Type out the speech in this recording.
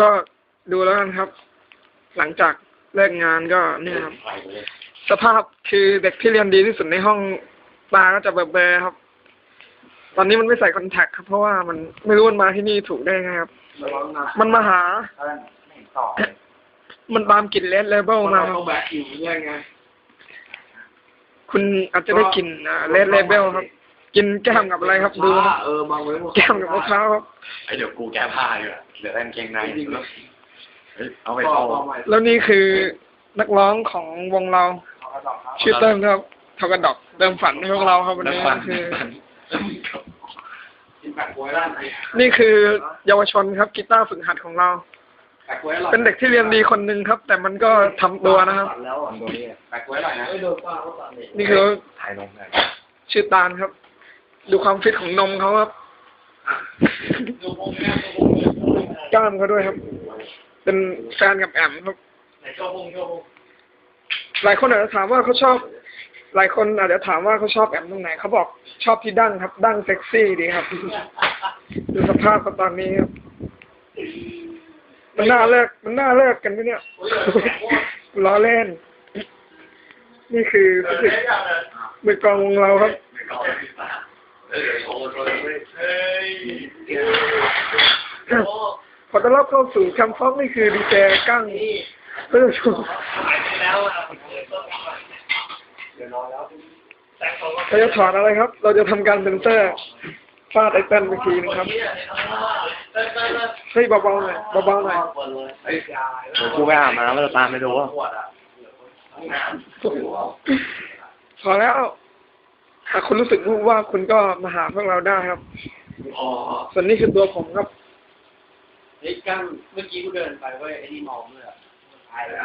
ก็ดูแล้วกันครับ หลังจากเลิกงานก็เนี่ยครับ สภาพคือเด็กที่เรียนดีที่สุดในห้องตาก็จะเบลอๆครับ ตอนนี้มันไม่ใส่คอนแทคครับ เพราะว่ามันไม่รู้มันมาที่นี่ถูกได้ไงครับ มันมาหา มันตามกลิ่นเลสเลเบลมาครับต้องแบกอยู่ยังไงคุณอาจจะได้กลิ่นเลสเลเบลครับ กินแก้มกับอะไรครับดูครับเออมองไว้แก้มกับมะพร้าวครับไอเดี๋ยวกูแก้ผ้าอยู่อะเหลือแต่กางเกงในเฮ้ยเอาไปก็เข้าเอาใหม่แล้วนี่คือนักร้องของวงเรา ชื่อเติ้งครับเทากระดอกเติมฝันให้พวกเราครับวันน้ำนี้ฟันคือกินแปะกล้วยร้านไหนนี่คือเยาวชนครับกีตาร์ฝึกหัดของเราแปะกล้วยอร่อยเป็นเด็กที่เรียนดีคนหนึ่งครับ แต่มันก็ทำตัวนะครับแล้วอะตัวนี้แปะกล้วยอร่อยนะนี่คือถ่ายลงเลยชื่อตาลครับ ดูความฟิตของนมเขาครับกล้ามเขาด้วยครับ เป็นแฟนกับแอมครับหลายคนอาจจะถามว่าเขาชอบ หลายคนอาจจะถามว่าเขาชอบแอมตรงไหนเขาบอกชอบที่ดั้งครับ ดั้งเซ็กซี่ดีครับดูสภาพเขาตอนนี้ครับมันน่าเลิกมันน่าเลิกกันไหมเนี่ยล้อเล่น นี่คือมือกลองวงเราครับ ขอต้อนรับเข้าสู่แคมป์ฟ็อกนี่คือดีเจกั้งเพื่อชมเราจะถอดอะไรครับ เราจะทำการเซ็นเซอร์ฟาดไอ้เต้นไปทีนึงครับเฮ้ยเบาๆหน่อยเบาๆหน่อยเดี๋ยวกูไปอาบน้ำแล้วจะตามไปดูว่าพอแล้ว ถ้าคุณรู้สึกว่าคุณก็มาหาพวกเราได้ครับอ๋อส่วนนี้คือตัวผมครับเฮ้ยกั้งเมื่อกี้กูเดินไปเว้ยไอ้นี่มองเลยอะตายแล้ว